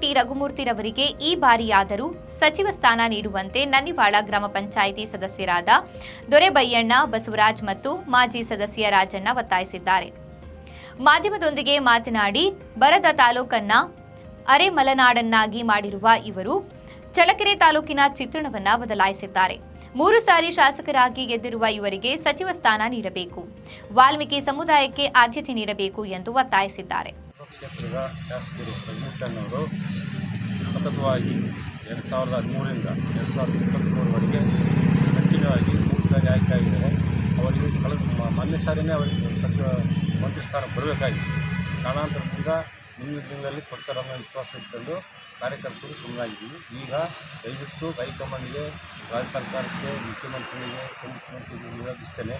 T ರಘುಮೂರ್ತಿರವರಿಗೆ ಈ ಬಾರಿಯಾದರೂ ಸಚಿವ ಸ್ಥಾನ ನೀಡುವಂತೆ ನನ್ನಿವಾಳ ಗ್ರಾಮ ಪಂಚಾಯಿತಿ ಸದಸ್ಯರಾದ ದೊರೆಬಯ್ಯಣ್ಣ ಬಸವರಾಜ್ ಮತ್ತು ಮಾಜಿ ಸದಸ್ಯ ರಾಜಣ್ಣ ಒತ್ತಾಯಿಸಿದ್ದಾರೆ. ಮಾಧ್ಯಮದೊಂದಿಗೆ ಮಾತನಾಡಿ, ಬರದ ತಾಲೂಕನ್ನ ಅರೆಮಲೆನಾಡನ್ನಾಗಿ ಮಾಡಿರುವ ಇವರು ಚಳ್ಳಕೆರೆ ತಾಲೂಕಿನ ಚಿತ್ರಣವನ್ನ ಬದಲಾಯಿಸಿದ್ದಾರೆ. ಮೂರು ಸಾರಿ ಶಾಸಕರಾಗಿ ಗೆದ್ದಿರುವ ಇವರಿಗೆ ಸಚಿವ ಸ್ಥಾನ ನೀಡಬೇಕು. ವಾಲ್ಮೀಕಿ ಸಮುದಾಯಕ್ಕೆ ಆದ್ಯತೆ ನೀಡಬೇಕು ಎಂದು ಒತ್ತಾಯಿಸಿದ್ದಾರೆ. ಕ್ಷೇತ್ರದ ಶಾಸಕರು ರಜನೀಕಾಂತ್ ಸತತವಾಗಿ ಎರಡು ಸಾವಿರದ ಹದಿಮೂರರಿಂದ ಎರಡು ಸಾವಿರದ ಇಪ್ಪತ್ತ್ಮೂರವರೆಗೆ ಕಂಟಿನ್ಯೂ ಆಗಿ ಮೂರು ಸಾರಿ ಆಯ್ಕೆ ಆಗಿದ್ದಾರೆ ಅವರಿಗೆ ಕಳಿಸ್ ಮೊನ್ನೆ ಸಾರಿನೇ ಅವರಿಗೆ ಸಚಿವ ಮಂತ್ರಿ ಸ್ಥಾನ ಬರಬೇಕಾಗಿತ್ತು ಕಾರಣಾಂತರದಿಂದ ಮುಂದಿನ ದಿನದಲ್ಲಿ ಕೊಡ್ತಾರನ್ನೋ ವಿಶ್ವಾಸ ಇಟ್ಕೊಂಡು ಕಾರ್ಯಕರ್ತರು ಸುಮ್ಮನಾಗಿದ್ದೀವಿ. ಈಗ ದಯವಿಟ್ಟು ಹೈಕಮಾಂಡ್ಗೆ, ರಾಜ್ಯ ಸರ್ಕಾರಕ್ಕೆ, ಮುಖ್ಯಮಂತ್ರಿಗಳಿಗೆ, ಉಪಮುಖ್ಯಮಂತ್ರಿಗಳಿಗೆ ವಿರೋಧಿಸ್ತೇನೆ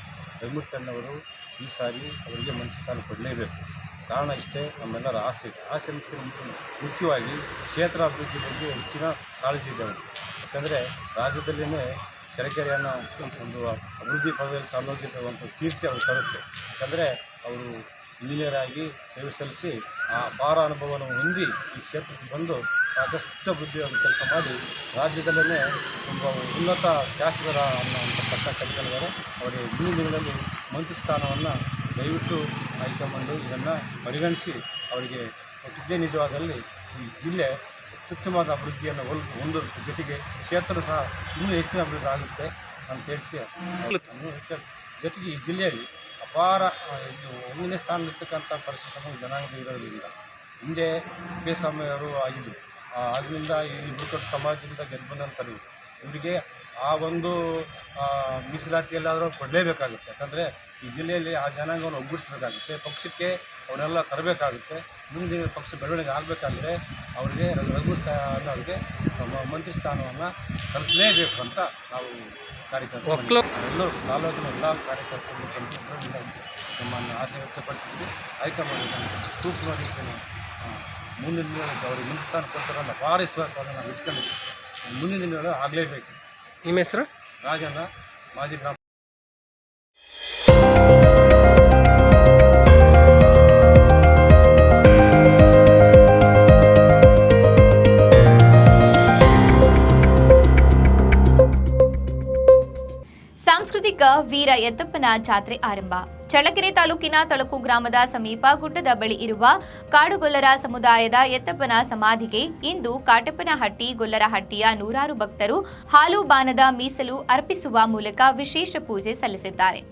ಅಣ್ಣವರು ಈ ಸಾರಿ ಅವರಿಗೆ ಮಂತ್ರಿ ಸ್ಥಾನ ಕೊಡಲೇಬೇಕು. ಕಾರಣ ಇಷ್ಟೇ, ನಮ್ಮೆಲ್ಲರ ಆಸೆ. ಆಸೆ ಮುಖ್ಯ ಮುಖ್ಯವಾಗಿ ಕ್ಷೇತ್ರ ಅಭಿವೃದ್ಧಿ ಬಗ್ಗೆ ಹೆಚ್ಚಿನ ಕಾಳಜಿ ಇದೆ ಯಾಕಂದರೆ ರಾಜ್ಯದಲ್ಲಿಯೇ ಚರಕೆರೆಯನ್ನು ಒಂದು ಅಭಿವೃದ್ಧಿ ಪದವಿಯಲ್ಲಿ ತನ್ನೋಗಿರುವಂಥ ಕೀರ್ತಿ ಅವರು ತರುತ್ತೆ. ಯಾಕಂದರೆ ಅವರು ಇಂಜಿನಿಯರ್ ಆಗಿ ಸೇವೆ ಸಲ್ಲಿಸಿ ಆ ಭಾರ ಅನುಭವವನ್ನು ಹೊಂದಿ ಈ ಕ್ಷೇತ್ರಕ್ಕೆ ಬಂದು ಸಾಕಷ್ಟು ಅಭಿವೃದ್ಧಿಯಾದ ಕೆಲಸ ಮಾಡಿ ರಾಜ್ಯದಲ್ಲೇ ತುಂಬ ಉನ್ನತ ಶಾಸಕರ ಅನ್ನೋ ಪಟ್ಟ ಕಟ್ಟಿಕೊಂಡಿದ್ದಾರೆ ಅವರಿಗೆ ಮುಂದಿನ ದಿನದಲ್ಲಿ ಮಂತ್ರಿ ಸ್ಥಾನವನ್ನು ದಯವಿಟ್ಟು ಹೈಕಮಾಂಡು ಇದನ್ನು ಪರಿಗಣಿಸಿ ಅವರಿಗೆ ಕೊಟ್ಟಿದ್ದೇ ನಿಜವಾದಲ್ಲಿ ಈ ಜಿಲ್ಲೆ ಅತ್ಯುತ್ತಮವಾದ ಅಭಿವೃದ್ಧಿಯನ್ನು ಹೊಲ್ ಹೊಂದೋದ್ರ ಜೊತೆಗೆ ಕ್ಷೇತ್ರ ಸಹ ಇನ್ನೂ ಹೆಚ್ಚಿನ ಅಭಿವೃದ್ಧಿ ಆಗುತ್ತೆ ಅಂತ ಹೇಳ್ತೀವಿ ಜೊತೆಗೆ ಈ ಜಿಲ್ಲೆಯಲ್ಲಿ ಅಪಾರ ಇದು ಒಂದನೇ ಸ್ಥಾನದಲ್ಲಿರ್ತಕ್ಕಂಥ ಪರಿಸ್ಥಿತಿ ಜನಾಂಗ ಇರೋದ್ರಿಂದ ಹಿಂದೆ ತಿಪ್ಪೇಸ್ವಾಮಿಯವರು ಆಗಿದ್ದರು ಆದ್ದರಿಂದ ಈ ಬುಡಕಟ್ಟು ಸಮಾಜದಿಂದ ಗೆದ್ದು ಇವರಿಗೆ ಆ ಒಂದು ಮೀಸಲಾತಿಯಲ್ಲಾದರೂ ಕೊಡಲೇಬೇಕಾಗುತ್ತೆ. ಯಾಕಂದರೆ ಈ ಜಿಲ್ಲೆಯಲ್ಲಿ ಆ ಜನಾಂಗವನ್ನು ಒಗ್ಗೂಡಿಸಬೇಕಾಗುತ್ತೆ. ಪಕ್ಷಕ್ಕೆ ಅವರೆಲ್ಲ ತರಬೇಕಾಗುತ್ತೆ. ಮುಂದಿನ ಪಕ್ಷ ಬೆಳವಣಿಗೆ ಆಗಬೇಕಾದ್ರೆ ಅವರಿಗೆ ರಘು ಮ- ಮಂತ್ರಿ ಸ್ಥಾನವನ್ನು ಕಲ್ಪಿಸಲೇಬೇಕು ಅಂತ ನಾವು ಕಾರ್ಯಕರ್ತರು ಎಲ್ಲರೂ ತಾಲೂಕಿನ ಎಲ್ಲ ಕಾರ್ಯಕರ್ತರು ನಮ್ಮನ್ನು ಆಸೆ ವ್ಯಕ್ತಪಡಿಸಿದ್ವಿ ಹೈಕಮಾಂಡ್ ಸೂಕ್ಷ್ಮ ರೀತಿಯ ಮುಂದಿನ ದಿನಗಳಲ್ಲಿ ಅವರಿಗೆ ಮುಂದೆ ಸ್ಥಾನ ಕೊಡ್ತಾರಲ್ಲ ಭಾರಿ ವಿಶ್ವಾಸವನ್ನು ನಾವು ಇಟ್ಕೊಂಡಿದ್ದೀವಿ. ಮುಂದಿನ ದಿನಗಳು ಆಗಲೇಬೇಕು. ನಿಮ್ಮ ಹೆಸರು? ರಾಜಣ್ಣ ಮಾಜಿ ಗ್ರಾಮ ಸಾಂಸ್ಕೃತಿಕ ವೀರ ಯತ್ತಪ್ಪನ ಜಾತ್ರೆ ಆರಂಭ. ಚಳ್ಳಕೆರೆ ತಾಲೂಕಿನ ತಳಕು ಗ್ರಾಮದ ಸಮೀಪ ಗುಡ್ಡದ ಬಳಿ ಇರುವ ಕಾಡುಗೊಲ್ಲರ ಸಮುದಾಯದ ಯತ್ತಪ್ಪನ ಸಮಾಧಿಗೆ ಇಂದು ಕಾಟಪ್ಪನಹಟ್ಟಿ ಗೊಲ್ಲರಹಟ್ಟಿಯ ನೂರಾರು ಭಕ್ತರು ಹಾಲು ಬಾನದ ಮೀಸಲು ಅರ್ಪಿಸುವ ಮೂಲಕ ವಿಶೇಷ ಪೂಜೆ ಸಲ್ಲಿಸಿದ್ದಾರೆ.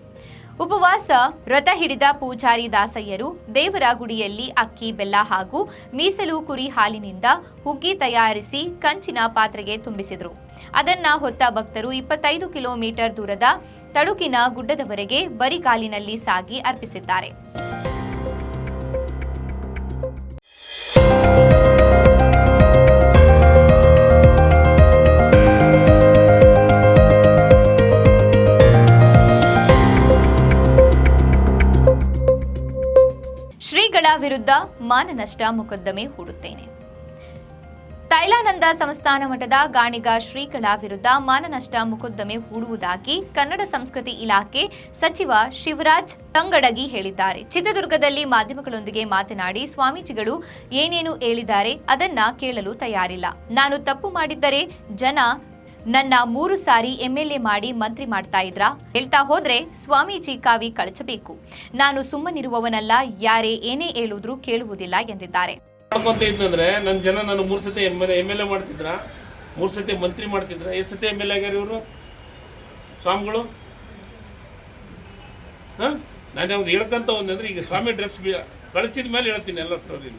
ಉಪವಾಸ ವ್ರತ ಹಿಡಿದ ಪೂಜಾರಿ ದಾಸಯ್ಯರು ದೇವರ ಗುಡಿಯಲ್ಲಿ ಅಕ್ಕಿ, ಬೆಲ್ಲ ಹಾಗೂ ಮೀಸಲು ಕುರಿ ಹಾಲಿನಿಂದ ಹುಗ್ಗಿ ತಯಾರಿಸಿ ಕಂಚಿನ ಪಾತ್ರೆಗೆ ತುಂಬಿಸಿದರು. ಅದನ್ನ ಹೊತ್ತ ಭಕ್ತರು ಇಪ್ಪತ್ತೈದು ಕಿಲೋಮೀಟರ್ ದೂರದ ತಳುಕಿನ ಗುಡ್ಡದವರೆಗೆ ಬರಿಗಾಲಿನಲ್ಲಿ ಸಾಗಿ ಅರ್ಪಿಸಿದ್ದಾರೆ. ಶ್ರೀಗಳ ವಿರುದ್ಧ ಮಾನನಷ್ಟ ಮೊಕದ್ದಮೆ ಹೂಡುತ್ತೇನೆ. ತೈಲಾನಂದ ಸಂಸ್ಥಾನ ಮಠದ ಗಾಣಿಗ ಶ್ರೀಗಳ ವಿರುದ್ಧ ಮಾನನಷ್ಟ ಮೊಕದ್ದಮೆ ಹೂಡುವುದಾಗಿ ಕನ್ನಡ ಸಂಸ್ಕೃತಿ ಇಲಾಖೆ ಸಚಿವ ಶಿವರಾಜ್ ತಂಗಡಗಿ ಹೇಳಿದ್ದಾರೆ. ಚಿತ್ರದುರ್ಗದಲ್ಲಿ ಮಾಧ್ಯಮಗಳೊಂದಿಗೆ ಮಾತನಾಡಿ ಸ್ವಾಮೀಜಿಗಳು ಏನೇನು ಹೇಳಿದ್ದಾರೆ ಅದನ್ನ ಕೇಳಲು ತಯಾರಿಲ್ಲ. ನಾನು ತಪ್ಪು ಮಾಡಿದ್ದರೆ ಜನ ನನ್ನ ಮೂರು ಸಾರಿ ಎಂಎಲ್ಎ ಮಾಡಿ ಮಂತ್ರಿ ಮಾಡ್ತಾ ಇದ್ರ? ಹೇಳ್ತಾ ಹೋದ್ರೆ ಸ್ವಾಮೀಜಿ ಕಾವಿ ಕಳಚಬೇಕು. ನಾನು ಸುಮ್ಮನಿರುವವನಲ್ಲ, ಯಾರೇ ಏನೇ ಹೇಳುದ್ರು ಕೇಳುವುದಿಲ್ಲ ಎಂದಿದ್ದಾರೆ. ನನ್ನ ಜನ ನಾನು ಮೂರು ಸತಿ ಎಂ ಎಲ್ ಎ ಮಾಡ್ತಿದ್ರ? ಮೂರು ಸತಿ ಮಂತ್ರಿ ಮಾಡ್ತಿದ್ರ? ಎಷ್ಟು ಸತಿ ಎಂ ಎಲ್ ಎ ಇವರು? ಸ್ವಾಮಿಗಳು? ನಾನು ಅವ್ರು ಹೇಳ್ಕೊಂತ ಒಂದಂದ್ರೆ ಈಗ ಸ್ವಾಮಿ ಡ್ರೆಸ್ ಕಳಿಸಿದ ಮೇಲೆ ಹೇಳ್ತೀನಿ ಎಲ್ಲ ಸ್ಟೋರಿ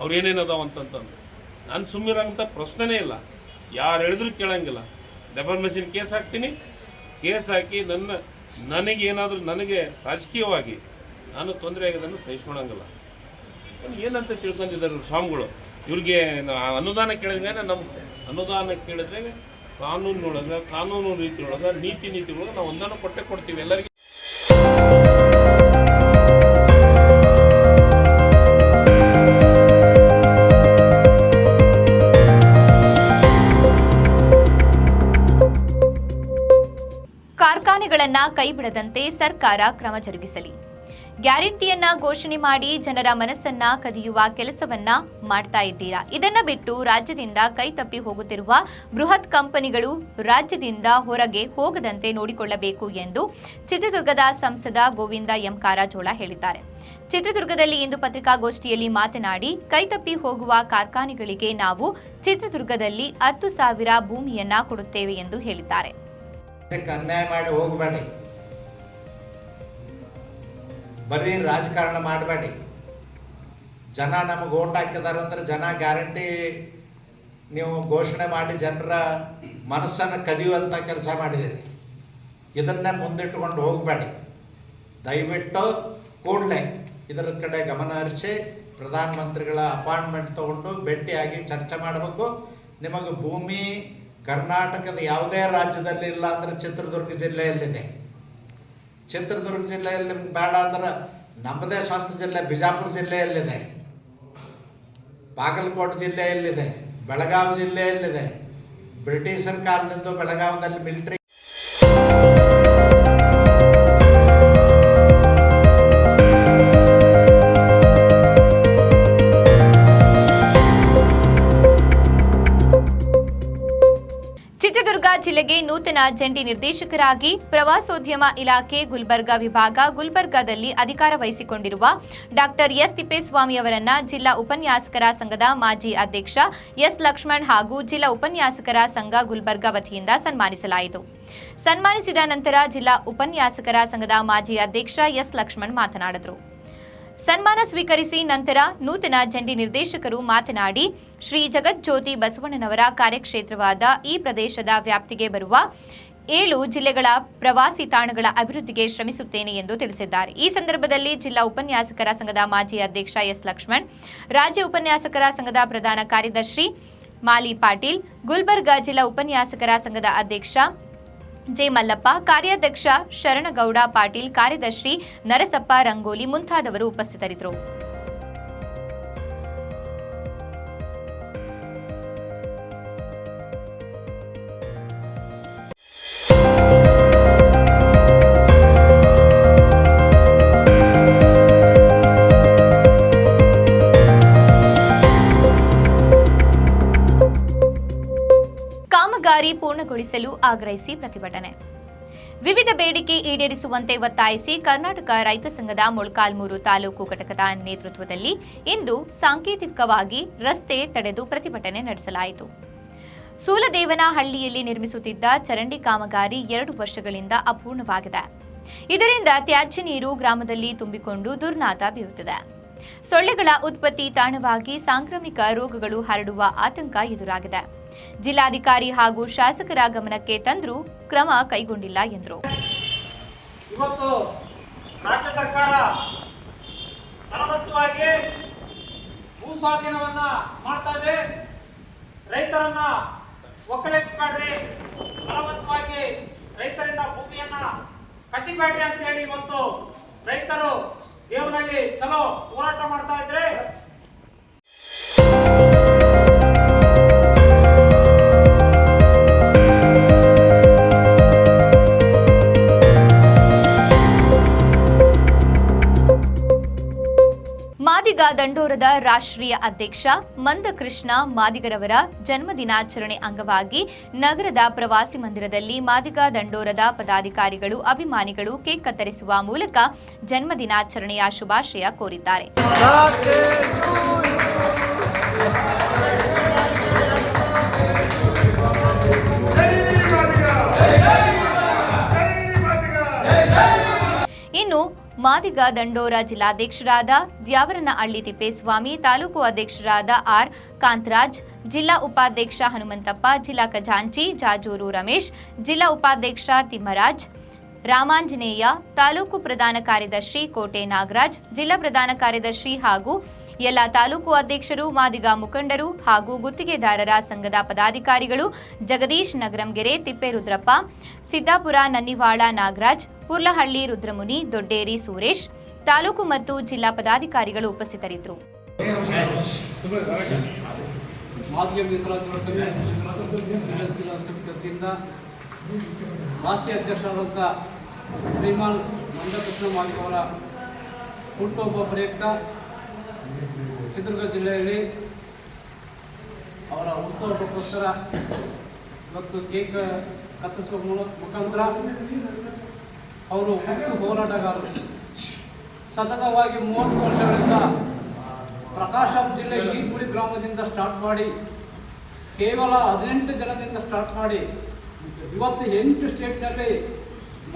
ಅವ್ರು ಏನೇನು ಅದಾವ ಅಂತಂತಂದು. ನಾನು ಅಂತ ಪ್ರಶ್ನೆನೇ ಇಲ್ಲ. ಯಾರು ಹೇಳಿದ್ರು ಕೇಳಂಗಿಲ್ಲ. ಡೆಫಾರ್ಮೇಷನ್ ಕೇಸ್ ಹಾಕ್ತೀನಿ. ಕೇಸ್ ಹಾಕಿ ನನ್ನ, ನನಗೇನಾದರೂ ನನಗೆ ರಾಜಕೀಯವಾಗಿ ನಾನು ತೊಂದರೆ ಆಗೋದನ್ನು ಸಹಿಸ್ಕೊಳಂಗಿಲ್ಲ. ಏನಂತ ತಿಳ್ಕೊಂಡಿದ್ದಾರೆ ಸ್ವಾಮಿಗಳು? ಇವ್ರಿಗೆ ಅನುದಾನ ಕೇಳಿದ್ರೆ ನಮ್ಮ ಅನುದಾನ ಕೇಳಿದ್ರೆ ಕಾನೂನೊಳಗೆ ಕಾನೂನು ರೀತಿಯೊಳಗೆ, ನೀತಿ ನೀತಿಯೊಳಗೆ ನಾವು ಅನುದಾನ ಕೊಟ್ಟೆ ಕೊಡ್ತೀವಿ ಎಲ್ಲರಿಗೂ. ಕಾರ್ಖಾನೆಗಳನ್ನ ಕೈಬಿಡದಂತೆ ಸರ್ಕಾರ ಕ್ರಮ ಜರುಗಿಸಲಿ. ಗ್ಯಾರಂಟಿಯನ್ನ ಘೋಷಣೆ ಮಾಡಿ ಜನರ ಮನಸ್ಸನ್ನ ಕದಿಯುವ ಕೆಲಸವನ್ನ ಮಾಡ್ತಾ ಇದ್ದೀರಾ? ಇದನ್ನ ಬಿಟ್ಟು ರಾಜ್ಯದಿಂದ ಕೈತಪ್ಪಿ ಹೋಗುತ್ತಿರುವ ಬೃಹತ್ ಕಂಪನಿಗಳು ರಾಜ್ಯದಿಂದ ಹೊರಗೆ ಹೋಗದಂತೆ ನೋಡಿಕೊಳ್ಳಬೇಕು ಎಂದು ಚಿತ್ರದುರ್ಗದ ಸಂಸದ ಗೋವಿಂದ ಎಂ ಕಾರಜೋಳ ಹೇಳಿದ್ದಾರೆ. ಚಿತ್ರದುರ್ಗದಲ್ಲಿ ಇಂದು ಪತ್ರಿಕಾಗೋಷ್ಠಿಯಲ್ಲಿ ಮಾತನಾಡಿ, ಕೈತಪ್ಪಿ ಹೋಗುವ ಕಾರ್ಖಾನೆಗಳಿಗೆ ನಾವು ಚಿತ್ರದುರ್ಗದಲ್ಲಿ ಹತ್ತು ಸಾವಿರ ಭೂಮಿಯನ್ನ ಕೊಡುತ್ತೇವೆ ಎಂದು ಹೇಳಿದ್ದಾರೆ. ಅನ್ಯಾಯ ಮಾಡಿ ಹೋಗಬೇಡಿ. ಬರೀ ರಾಜಕಾರಣ ಮಾಡಬೇಡಿ. ಜನ ನಮಗೆ ಓಟ್ ಹಾಕಿದಾರೆ ಅಂದ್ರೆ ಜನ ಗ್ಯಾರಂಟಿ ನೀವು ಘೋಷಣೆ ಮಾಡಿ ಜನರ ಮನಸ್ಸನ್ನು ಕದಿಯುವಂಥ ಕೆಲಸ ಮಾಡಿದಿರಿ ಇದನ್ನೇ ಮುಂದಿಟ್ಟುಕೊಂಡು ಹೋಗಬೇಡಿ. ದಯವಿಟ್ಟು ಕೂಡಲೇ ಇದರ ಕಡೆ ಗಮನ ಹರಿಸಿ ಪ್ರಧಾನಮಂತ್ರಿಗಳ ಅಪಾಯಿಂಟ್ಮೆಂಟ್ ತಗೊಂಡು ಭೇಟಿಯಾಗಿ ಚರ್ಚೆ ಮಾಡಬೇಕು. ನಿಮಗೆ ಭೂಮಿ ಕರ್ನಾಟಕದ ಯಾವುದೇ ರಾಜ್ಯದಲ್ಲಿ ಇಲ್ಲ ಅಂದರೆ ಚಿತ್ರದುರ್ಗ ಜಿಲ್ಲೆಯಲ್ಲಿದೆ. ಚಿತ್ರದುರ್ಗ ಜಿಲ್ಲೆಯಲ್ಲಿ ಬೇಡ ಅಂದ್ರೆ ನಮ್ಮದೇ ಸ್ವಂತ ಜಿಲ್ಲೆ, ಬಿಜಾಪುರ ಜಿಲ್ಲೆಯಲ್ಲಿದೆ. ಬಾಗಲಕೋಟೆ ಜಿಲ್ಲೆಯಲ್ಲಿದೆ, ಬೆಳಗಾವಿ ಜಿಲ್ಲೆಯಲ್ಲಿದೆ. ಬ್ರಿಟಿಷರ ಕಾಲದಿಂದ ಬೆಳಗಾವಿನಲ್ಲಿ ಮಿಲಿಟರಿ ಚಿತ್ರದುರ್ಗ ಜಿಲ್ಲೆಗೆ ನೂತನ ಜಂಟಿ ನಿರ್ದೇಶಕರಾಗಿ ಪ್ರವಾಸೋದ್ಯಮ ಇಲಾಖೆ ಗುಲ್ಬರ್ಗ ವಿಭಾಗ ಗುಲ್ಬರ್ಗಾದಲ್ಲಿ ಅಧಿಕಾರ ವಹಿಸಿಕೊಂಡಿರುವ ಡಾಕ್ಟರ್ ಎಸ್ ತಿಪ್ಪೇಸ್ವಾಮಿ ಅವರನ್ನ ಜಿಲ್ಲಾ ಉಪನ್ಯಾಸಕರ ಸಂಘದ ಮಾಜಿ ಅಧ್ಯಕ್ಷ ಎಸ್ ಲಕ್ಷ್ಮಣ್ ಹಾಗೂ ಜಿಲ್ಲಾ ಉಪನ್ಯಾಸಕರ ಸಂಘ ಗುಲ್ಬರ್ಗಾ ವತಿಯಿಂದ ಸನ್ಮಾನಿಸಲಾಯಿತು. ಸನ್ಮಾನಿಸಿದ ನಂತರ ಜಿಲ್ಲಾ ಉಪನ್ಯಾಸಕರ ಸಂಘದ ಮಾಜಿ ಅಧ್ಯಕ್ಷ ಎಸ್ ಲಕ್ಷ್ಮಣ್ ಮಾತನಾಡಿದರು. ಸನ್ಮಾನ ಸ್ವೀಕರಿಸಿ ನಂತರ ನೂತನ ಜಂಟಿ ನಿರ್ದೇಶಕರು ಮಾತನಾಡಿ, ಶ್ರೀ ಜಗಜ್ಯೋತಿ ಬಸವಣ್ಣನವರ ಕಾರ್ಯಕ್ಷೇತ್ರವಾದ ಈ ಪ್ರದೇಶದ ವ್ಯಾಪ್ತಿಗೆ ಬರುವ ಏಳು ಜಿಲ್ಲೆಗಳ ಪ್ರವಾಸಿ ತಾಣಗಳ ಅಭಿವೃದ್ಧಿಗೆ ಶ್ರಮಿಸುತ್ತೇನೆ ಎಂದು ತಿಳಿಸಿದ್ದಾರೆ. ಈ ಸಂದರ್ಭದಲ್ಲಿ ಜಿಲ್ಲಾ ಉಪನ್ಯಾಸಕರ ಸಂಘದ ಮಾಜಿ ಅಧ್ಯಕ್ಷ ಎಸ್ ಲಕ್ಷ್ಮಣ್, ರಾಜ್ಯ ಉಪನ್ಯಾಸಕರ ಸಂಘದ ಪ್ರಧಾನ ಕಾರ್ಯದರ್ಶಿ ಮಾಲಿ ಪಾಟೀಲ್, ಗುಲ್ಬರ್ಗಾ ಜಿಲ್ಲಾ ಉಪನ್ಯಾಸಕರ ಸಂಘದ ಅಧ್ಯಕ್ಷ ಜೆ ಮಲ್ಲಪ್ಪ ಕಾರ್ಯಾಧ್ಯಕ್ಷ ಶರಣಗೌಡ ಪಾಟೀಲ್ ಕಾರ್ಯದರ್ಶಿ ನರಸಪ್ಪ ರಂಗೋಲಿ ಮುಂತಾದವರು ಉಪಸ್ಥಿತರಿದ್ದರು. ಪೂರ್ಣಗೊಳಿಸಲು ಆಗ್ರಹಿಸಿ ಪ್ರತಿಭಟನೆ. ವಿವಿಧ ಬೇಡಿಕೆ ಈಡೇರಿಸುವಂತೆ ಒತ್ತಾಯಿಸಿ ಕರ್ನಾಟಕ ರೈತ ಸಂಘದ ಮೊಳಕಾಲ್ಮೂರು ತಾಲೂಕು ಘಟಕದ ನೇತೃತ್ವದಲ್ಲಿ ಇಂದು ಸಾಂಕೇತಿಕವಾಗಿ ರಸ್ತೆ ತಡೆದು ಪ್ರತಿಭಟನೆ ನಡೆಸಲಾಯಿತು. ಸೂಲದೇವನಹಳ್ಳಿಯಲ್ಲಿ ನಿರ್ಮಿಸುತ್ತಿದ್ದ ಚರಂಡಿ ಕಾಮಗಾರಿ ಎರಡು ವರ್ಷಗಳಿಂದ ಅಪೂರ್ಣವಾಗಿದೆ. ಇದರಿಂದ ತ್ಯಾಜ್ಯ ನೀರು ಗ್ರಾಮದಲ್ಲಿ ತುಂಬಿಕೊಂಡು ದುರ್ನಾತ ಬೀರುತ್ತಿದೆ. ಸೊಳ್ಳೆಗಳ ಉತ್ಪತ್ತಿ ತಾಣವಾಗಿ ಸಾಂಕ್ರಾಮಿಕ ರೋಗಗಳು ಹರಡುವ ಆತಂಕ ಎದುರಾಗಿದೆ. ಜಿಲ್ಲಾಧಿಕಾರಿ ಹಾಗೂ ಶಾಸಕರ ಗಮನಕ್ಕೆ ತಂದರೂ ಕ್ರಮ ಕೈಗೊಂಡಿಲ್ಲ ಎಂದರು. ಇವತ್ತು ರಾಜ್ಯ ಸರ್ಕಾರ ಬಲವಂತವಾಗಿ ಭೂ ಸ್ವಾಧೀನವನ್ನ ಮಾಡ್ತಾ ಇದೆ. ರೈತರನ್ನ ಒಕ್ಕಲೆಬ್ಬೇಡ್ರಿ ಬಲವಂತವಾಗಿ ರೈತರಿಂದ ಭೂಮಿಯನ್ನ ಕಸಿಬೇಡ್ರಿ ಅಂತ ಹೇಳಿ ಇವತ್ತು ರೈತರು ದೇವನಹಳ್ಳಿ ಚಲೋ ಹೋರಾಟ ಮಾಡ್ತಾ ಇದ್ರೆ. ದಂಡೋರದ ರಾಷ್ಟ್ರೀಯ ಅಧ್ಯಕ್ಷ ಮಂದಕೃಷ್ಣ ಮಾದಿಗರವರ ಜನ್ಮ ದಿನಾಚರಣೆ ಅಂಗವಾಗಿ ನಗರದ ಪ್ರವಾಸಿ ಮಂದಿರದಲ್ಲಿ ಮಾದಿಗ ದಂಡೋರದ ಪದಾಧಿಕಾರಿಗಳು ಅಭಿಮಾನಿಗಳು ಕೇಕ್ ಕತ್ತರಿಸುವ ಮೂಲಕ ಜನ್ಮ ದಿನಾಚರಣೆಯ ಶುಭಾಶಯ ಕೋರಿದ್ದಾರೆ. ಇನ್ನು ಮಾದಿಗ ದಂಡೋರ ಜಿಲ್ಲಾಧ್ಯಕ್ಷರಾದ ದ್ಯಾವರನಹಳ್ಳಿ ತಿಪ್ಪೇಸ್ವಾಮಿ, ತಾಲೂಕು ಅಧ್ಯಕ್ಷರಾದ ಆರ್ ಕಾಂತರಾಜ್, ಜಿಲ್ಲಾ ಉಪಾಧ್ಯಕ್ಷ ಹನುಮಂತಪ್ಪ, ಜಿಲ್ಲಾ ಖಜಾಂಚಿ, ಜಾಜೂರು ರಮೇಶ್, ಜಿಲ್ಲಾ ಉಪಾಧ್ಯಕ್ಷ ತಿಮ್ಮರಾಜ್ ರಾಮಾಂಜನೇಯ ತಾಲೂಕು ಪ್ರಧಾನ ಕಾರ್ಯದರ್ಶಿ ಕೋಟೆ ನಾಗರಾಜ್, ಜಿಲ್ಲಾ ಪ್ರಧಾನ ಕಾರ್ಯದರ್ಶಿ ಹಾಗೂ ಎಲ್ಲ ತಾಲೂಕು ಅಧ್ಯಕ್ಷರು, ಮಾದಿಗ ಮುಖಂಡರು ಹಾಗೂ ಗುತ್ತಿಗೆದಾರರ ಸಂಘದ ಪದಾಧಿಕಾರಿಗಳು ಜಗದೀಶ್ ನಗರಂಗೆರೆ, ತಿಪ್ಪೇರುದ್ರಪ್ಪ, ಸಿದ್ದಾಪುರ ನನ್ನಿವಾಳ ನಾಗರಾಜ್, ಪುರ್ಲಹಳ್ಳಿ ರುದ್ರಮುನಿ, ದೊಡ್ಡೇರಿ ಸುರೇಶ್ ತಾಲೂಕು ಮತ್ತು ಜಿಲ್ಲಾ ಪದಾಧಿಕಾರಿಗಳು ಉಪಸ್ಥಿತರಿದ್ದರು. ರಾಷ್ಟ್ರೀಯ ಅಧ್ಯಕ್ಷರಾದಂಥ ಶ್ರೀಮಾನ್ ಮಂದಕೃಷ್ಣ ಅವರ ಹುಟ್ಟುಹಬ್ಬ ಪ್ರಯುಕ್ತ ಚಿತ್ರದುರ್ಗ ಜಿಲ್ಲೆಯಲ್ಲಿ ಅವರ ಹುಟ್ಟುಹಬ್ಬಕ್ಕೋಸ್ಕರ ಇವತ್ತು ಕೇಕ್ ಕತ್ತರಿಸುವ ಮೂಲಕ ಮುಖಾಂತರ ಅವರು ಹುಟ್ಟು ಹೋರಾಟಗಾರರು. ಸತತವಾಗಿ ಮೂವತ್ತು ವರ್ಷಗಳಿಂದ ಪ್ರಕಾಶಂ ಜಿಲ್ಲೆ ಈಗುಳಿ ಗ್ರಾಮದಿಂದ ಸ್ಟಾರ್ಟ್ ಮಾಡಿ, ಕೇವಲ ಹದಿನೆಂಟು ಜನದಿಂದ ಸ್ಟಾರ್ಟ್ ಮಾಡಿ, ಇವತ್ತು ಎಂಟು ಸ್ಟೇಟ್ನಲ್ಲಿ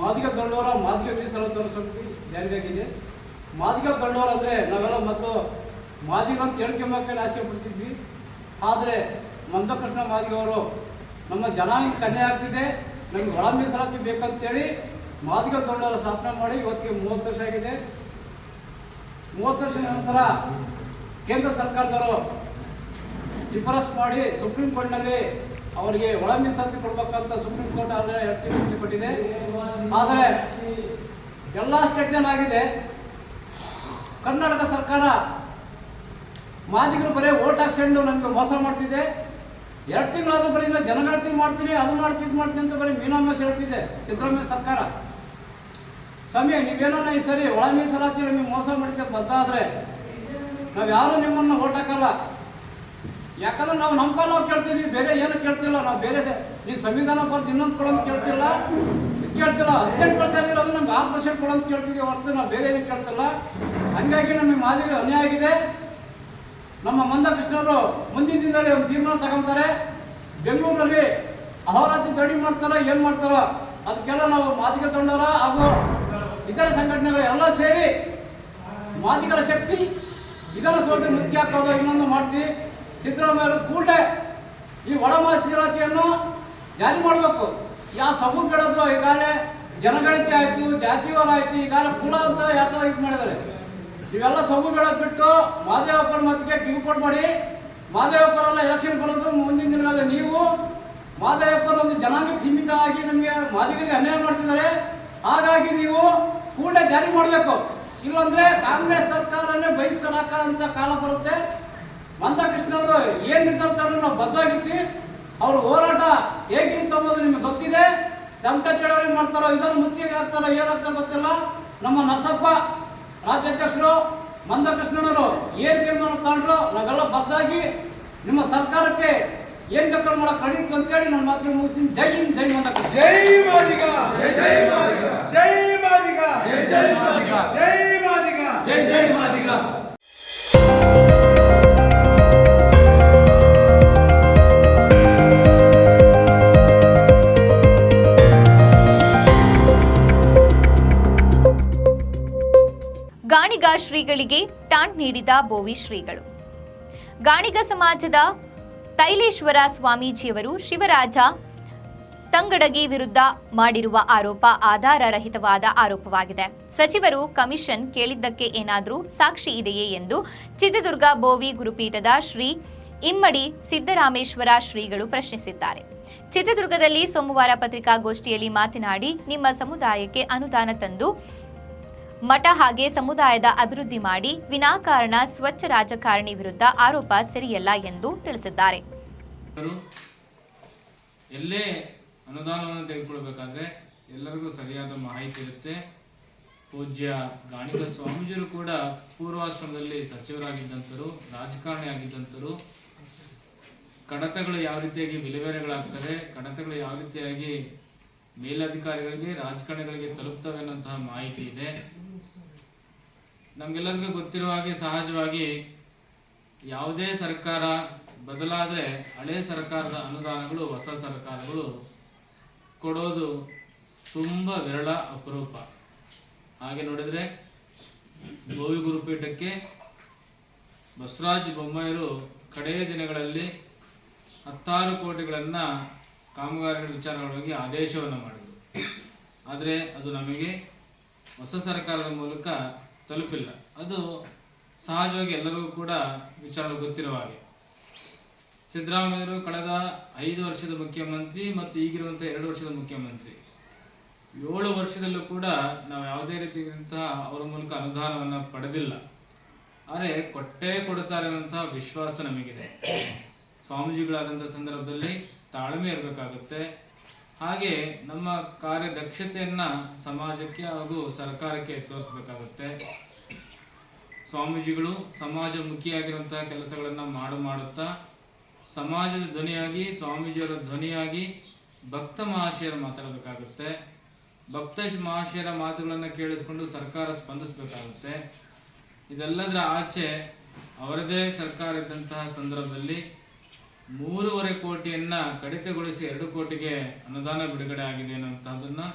ಮಾದಿಗ ಗಂಡೋರ ಮಾದಿಗ ಮೀಸಲು ತೋರಿಸಿ ಜಾರಿಯಾಗಿದೆ ಮಾದಿಗ ಗಂಡೋರ ಅಂದರೆ ನಾವೆಲ್ಲ ಮತ್ತು ಮಾದಿಗ ಅಂತ ಹೇಳ್ಕೊಂಬಕ್ಕೆ ಆಸೆ ಪಡ್ತಿದ್ವಿ ಆದರೆ ಮಂದಕೃಷ್ಣ ಮಾದಿಗ ಅವರು ನಮ್ಮ ಜನಾಂಗ ಕನ್ಯೆ ಆಗ್ತಿದೆ, ನಮಗೆ ಒಳ ಮೀಸಲಾತಿ ಬೇಕಂತೇಳಿ ಮಾದಿಗ ಗಂಡೋರ ಸ್ಥಾಪನೆ ಮಾಡಿ ಇವತ್ತಿಗೆ ಮೂವತ್ತು ವರ್ಷ ಆಗಿದೆ. ಮೂವತ್ತು ವರ್ಷದ ನಂತರ ಕೇಂದ್ರ ಸರ್ಕಾರದವರು ಶಿಫಾರಸ್ ಮಾಡಿ ಸುಪ್ರೀಂ ಕೋರ್ಟ್ನಲ್ಲಿ ಅವರಿಗೆ ಒಳ ಮೀಸಲಾತಿ ಕೊಡ್ಬೇಕಂತ ಸುಪ್ರೀಂ ಕೋರ್ಟ್ ಆದರೆ ಎರಡು ತಿಂಗಳು ಕೊಟ್ಟಿದೆ ಆದರೆ ಎಲ್ಲ ಸ್ಟೇಟ್ನಲ್ಲಾಗಿದೆ ಕರ್ನಾಟಕ ಸರ್ಕಾರ ಮಾದಿಗರು ಬರೀ ಓಟ್ ಹಾಕ್ಸ್ಕೊಂಡು ನಮಗೆ ಮೋಸ ಮಾಡ್ತಿದೆ. ಎರಡು ತಿಂಗಳಾದ್ರೂ ಬರೀ ಇಲ್ಲ ಜನಗಣತಿ ಮಾಡ್ತೀನಿ, ಅದು ಮಾಡ್ತೀನಿ, ಇದು ಮಾಡ್ತೀನಿ ಅಂತ ಬರೀ ಮೀನಾಮೇಶ ಹೇಳ್ತಿದೆ ಸಿದ್ದರಾಮಯ್ಯ ಸರ್ಕಾರ. ಸ್ವಾಮಿ ನೀವೇನೋ ಈ ಸರಿ ಒಳ ಮೀಸಲಾತಿ ನಮಗೆ ಮೋಸ ಮಾಡಿದ್ದೆ ಬದ್ದಾದ್ರೆ ನಾವು ಯಾರು ನಿಮ್ಮನ್ನು ಓಟ್ ಹಾಕಲ್ಲ. ಯಾಕಂದ್ರೆ ನಾವು ನಮ್ಮ ಕಾಲ ನಾವು ಕೇಳ್ತೀವಿ, ಬೇರೆ ಏನು ಕೇಳ್ತಿಲ್ಲ, ನಾವು ಬೇರೆ ಈ ಸಂವಿಧಾನ ಬರ್ದು ಇನ್ನೊಂದು ಕೊಡೋದು ಕೇಳ್ತಿಲ್ಲ. ಕೇಳ್ತಿಲ್ಲ, ಹದಿನೆಂಟು ಪರ್ಸೆಂಟ್ ಇರೋದು ನಮ್ಗೆ ಆರು ಪರ್ಸೆಂಟ್ ಕೊಡೋದು ಕೇಳ್ತೀವಿ ಹೊರತು, ನಾವು ಬೇರೆ ಏನು ಕೇಳ್ತಿಲ್ಲ. ಹಂಗಾಗಿ ನಮಗೆ ಮಾದರಿ ಅನ್ಯಾಯ ಆಗಿದೆ. ನಮ್ಮ ಮಂದ ಕೃಷ್ಣರು ಮುಂದಿನ ದಿನದಲ್ಲಿ ಒಂದು ತೀರ್ಮಾನ ತಗೊಂತಾರೆ. ಬೆಂಗಳೂರಲ್ಲಿ ಅಹೋರಾತ್ರಿ ದಡಿ ಮಾಡ್ತಾರ, ಏನು ಮಾಡ್ತಾರ, ಅದಕ್ಕೆಲ್ಲ ನಾವು ಮಾದಿಗ ತಂಡರ ಹಾಗೂ ಇತರ ಸಂಘಟನೆಗಳು ಎಲ್ಲ ಸೇರಿ ಮಾದಿಗರ ಶಕ್ತಿ ವಿಧಾನಸೌಧ ಮುಖ್ಯ ಹಾಕೋದು ಇನ್ನೊಂದು ಮಾಡ್ತೀವಿ. ಸಿದ್ದರಾಮಯ್ಯರು ಕೂಡ ಈ ಒಳ ಮೀಸಲಾತಿಯನ್ನು ಜಾರಿ ಮಾಡಬೇಕು. ಯಾವ ಈ ಈಗಾಗಲೇ ಜನಗಣತಿ ಆಯಿತು ಜಾತಿವಾರ ಆಯಿತು, ಈಗಾಗಲೇ ಕುಲ ಅಂತ ಯಾವ ಇದು ಮಾಡಿದ್ದಾರೆ. ಇವೆಲ್ಲ ಬೇಡೋದು ಬಿಟ್ಟು ಮಾದೇವಪ್ಪನ ಮತಕ್ಕೆ ಕಿವಿ ಮಾಡಿ ಮಾದೇವಪ್ಪರೆಲ್ಲ ಎಲೆಕ್ಷನ್ ಬರೋದು ಮುಂದಿನ ದಿನಗಳಲ್ಲಿ ನೀವು ಮಾದೇವಪ್ಪರ ಒಂದು ಜನಾಂಗಕ್ಕೆ ಆಗಿ ನಮಗೆ ಮಾದಿಗರಿಗೆ ಅನ್ಯಾಯ ಮಾಡ್ತಿದ್ದಾರೆ. ಹಾಗಾಗಿ ನೀವು ಕೂಡ ಜಾರಿ ಮಾಡಬೇಕು. ಇಲ್ಲಂದ್ರೆ ಕಾಂಗ್ರೆಸ್ ಸರ್ಕಾರನೇ ಬಹಿಷ್ಕಾರ ಅಂತ ಕಾಲ ಬರುತ್ತೆ. ಮಂದಕೃಷ್ಣವರು ಏನ್ ನಿರ್ಧಾರ ತಗೊಂಡ್ರು ನಾವು ಬದ್ಧವಾಗಿರ್ತೀವಿ ಅವ್ರ ಹೋರಾಟ ಹೇಗಿರುತ್ತೆ ಅನ್ನೋದು ನಿಮಗೆ ಗೊತ್ತಿದೆ. ತಮಟ ಚಳವಳಿ ಮಾಡ್ತಾರೋ ಇದನ್ನು ಮುಚ್ಚಿಗೆ ಹಾಕ್ತಾರೋ ಏನಾಗ್ತಾರೋ ಗೊತ್ತಿಲ್ಲ. ನಮ್ಮ ನರಸಪ್ಪ ರಾಜ್ಯಾಧ್ಯಕ್ಷರು ಮಂದಕೃಷ್ಣನವರು ಏನ್ ತೀರ್ಮಾನ ತಗೊಂಡ್ರು ನಾವೆಲ್ಲ ಬದ್ದಾಗಿ ನಿಮ್ಮ ಸರ್ಕಾರಕ್ಕೆ ಏನ್ ಬೇಕಾದ್ರೂ ಮಾಡೋಕೆ ಕ್ರೆಡಿಟ್ ಅಂತೇಳಿ ನನ್ನ ಮಾತಿಗೆ ಮುಗಿಸ್ತೀನಿ. ಜೈ ಹಿಂದ್ ಜೈ ಮಂದ ಜೈ ಮಾದಿಗ ಜೈ ಜೈ ಮಾದಿಗ ಜೈ ಮಾದಿಗ ಜೈ ಜೈ ಮಾದಿಗ ಜೈ ಮಾದಿಗ. ಜೈ ಜೈ ಮಾದಿಗ. ಗಾಣಿಗ ಶ್ರೀಗಳಿಗೆ ಟಾಂಟ್ ನೀಡಿದ ಬೋವಿ ಶ್ರೀಗಳು. ಗಾಣಿಗ ಸಮಾಜದ ತೈಲೇಶ್ವರ ಸ್ವಾಮೀಜಿಯವರು ಶಿವರಾಜ ತಂಗಡಗಿ ವಿರುದ್ಧ ಮಾಡಿರುವ ಆರೋಪ ಆಧಾರರಹಿತವಾದ ಆರೋಪವಾಗಿದೆ. ಸಚಿವರು ಕಮಿಷನ್ ಕೇಳಿದ್ದಕ್ಕೆ ಏನಾದರೂ ಸಾಕ್ಷಿ ಇದೆಯೇ ಎಂದು ಚಿತ್ರದುರ್ಗ ಬೋವಿ ಗುರುಪೀಠದ ಶ್ರೀ ಇಮ್ಮಡಿ ಸಿದ್ದರಾಮೇಶ್ವರ ಶ್ರೀಗಳು ಪ್ರಶ್ನಿಸಿದ್ದಾರೆ. ಚಿತ್ರದುರ್ಗದಲ್ಲಿ ಸೋಮವಾರ ಪತ್ರಿಕಾಗೋಷ್ಠಿಯಲ್ಲಿ ಮಾತನಾಡಿ, ನಿಮ್ಮ ಸಮುದಾಯಕ್ಕೆ ಅನುದಾನ ತಂದು ಮಠ ಹಾಗೆ ಸಮುದಾಯದ ಅಭಿವೃದ್ಧಿ ಮಾಡಿ ವಿನಾಕಾರಣ ಸ್ವಚ್ಛ ರಾಜಕಾರಣಿ ವಿರುದ್ಧ ಆರೋಪ ಸರಿಯಲ್ಲ ಎಂದು ತಿಳಿಸಿದ್ದಾರೆ. ಎಲ್ಲೇ ಅನುದಾನವನ್ನು ತೆಗೆದುಕೊಳ್ಬೇಕಾದ್ರೆ ಎಲ್ಲರಿಗೂ ಸರಿಯಾದ ಮಾಹಿತಿ ಇರುತ್ತೆ. ಪೂಜ್ಯ ಗಾಣಿಗ ಸ್ವಾಮೀಜಿಯರು ಕೂಡ ಪೂರ್ವಾಶ್ರಮದಲ್ಲಿ ಸಚಿವರಾಗಿದ್ದಂಥರು ರಾಜಕಾರಣಿ ಆಗಿದ್ದಂಥರು ಕಡತಗಳು ಯಾವ ರೀತಿಯಾಗಿ ವಿಲೇವಾರಿಗಳಾಗ್ತವೆ, ಕಡತಗಳು ಯಾವ ರೀತಿಯಾಗಿ ಮೇಲಧಿಕಾರಿಗಳಿಗೆ, ರಾಜಕಾರಣಿಗಳಿಗೆ ತಲುಪ್ತವೆ ಅನ್ನೋಂತಹ ಮಾಹಿತಿ ಇದೆ. ನಮ್ಗೆಲ್ಲರಿಗೂ ಗೊತ್ತಿರುವ ಹಾಗೆ ಸಹಜವಾಗಿ ಯಾವುದೇ ಸರ್ಕಾರ ಬದಲಾದರೆ ಹಳೆ ಸರ್ಕಾರದ ಅನುದಾನಗಳು, ಹೊಸ ಸರ್ಕಾರಗಳು ಕೊಡೋದು ತುಂಬ ವಿರಳ ಅಪರೂಪ. ಹಾಗೆ ನೋಡಿದರೆ ಗೋವಿ ಗುರುಪೀಠಕ್ಕೆ ಬಸವರಾಜ ಬೊಮ್ಮಾಯರು ಕಡೆಯ ದಿನಗಳಲ್ಲಿ ಹತ್ತಾರು ಕೋಟಿಗಳನ್ನು ಕಾಮಗಾರಿಗಳ ವಿಚಾರಗಳಿಗೆ ಆದೇಶವನ್ನು ಮಾಡಿದರು. ಆದರೆ ಅದು ನಮಗೆ ಹೊಸ ಸರ್ಕಾರದ ಮೂಲಕ ತಲುಪಿಲ್ಲ. ಅದು ಸಹಜವಾಗಿ ಎಲ್ಲರಿಗೂ ಕೂಡ ವಿಚಾರ ಗೊತ್ತಿರುವ ಹಾಗೆ. ಸಿದ್ದರಾಮಯ್ಯರು ಕಳೆದ ಐದು ವರ್ಷದ ಮುಖ್ಯಮಂತ್ರಿ ಮತ್ತು ಈಗಿರುವಂಥ ಎರಡು ವರ್ಷದ ಮುಖ್ಯಮಂತ್ರಿ. ಏಳು ವರ್ಷದಲ್ಲೂ ಕೂಡ ನಾವು ಯಾವುದೇ ರೀತಿಯಾದಂತಹ ಅವರ ಮೂಲಕ ಅನುದಾನವನ್ನು ಪಡೆದಿಲ್ಲ. ಆದರೆ ಕೊಟ್ಟೇ ಕೊಡುತ್ತಾರೆ ಅನ್ನುವಂತಹ ವಿಶ್ವಾಸ ನಮಗಿದೆ. ಸ್ವಾಮೀಜಿಗಳಾದಂಥ ಸಂದರ್ಭದಲ್ಲಿ ತಾಳ್ಮೆ ಇರಬೇಕಾಗುತ್ತೆ. ಹಾಗೆ ನಮ್ಮ ಕಾರ್ಯದಕ್ಷತೆಯನ್ನು ಸಮಾಜಕ್ಕೆ ಹಾಗೂ ಸರ್ಕಾರಕ್ಕೆ ತೋರಿಸ್ಬೇಕಾಗುತ್ತೆ. ಸ್ವಾಮೀಜಿಗಳು ಸಮಾಜಮುಖಿಯಾಗಿರುವಂತಹ ಕೆಲಸಗಳನ್ನು ಮಾಡು ಮಾಡುತ್ತಾ, ಸಮಾಜದ ಧ್ವನಿಯಾಗಿ, ಸ್ವಾಮೀಜಿಯವರ ಧ್ವನಿಯಾಗಿ ಭಕ್ತ ಮಹಾಶಯರು ಮಾತಾಡಬೇಕಾಗುತ್ತೆ. ಭಕ್ತ ಮಹಾಶಯರ ಮಾತುಗಳನ್ನು ಕೇಳಿಸ್ಕೊಂಡು ಸರ್ಕಾರ ಸ್ಪಂದಿಸಬೇಕಾಗುತ್ತೆ. ಇದೆಲ್ಲದರ ಆಚೆ ಅವರದೇ ಸರ್ಕಾರ ಇದ್ದಂತಹ ಸಂದರ್ಭದಲ್ಲಿ ಮೂರುವರೆ ಕೋಟಿಯನ್ನ ಕಡಿತಗೊಳಿಸಿ ಎರಡು ಕೋಟಿಗೆ ಅನುದಾನ ಬಿಡುಗಡೆ ಆಗಿದೆ ಅನ್ನುವಂಥದ್ದನ್ನು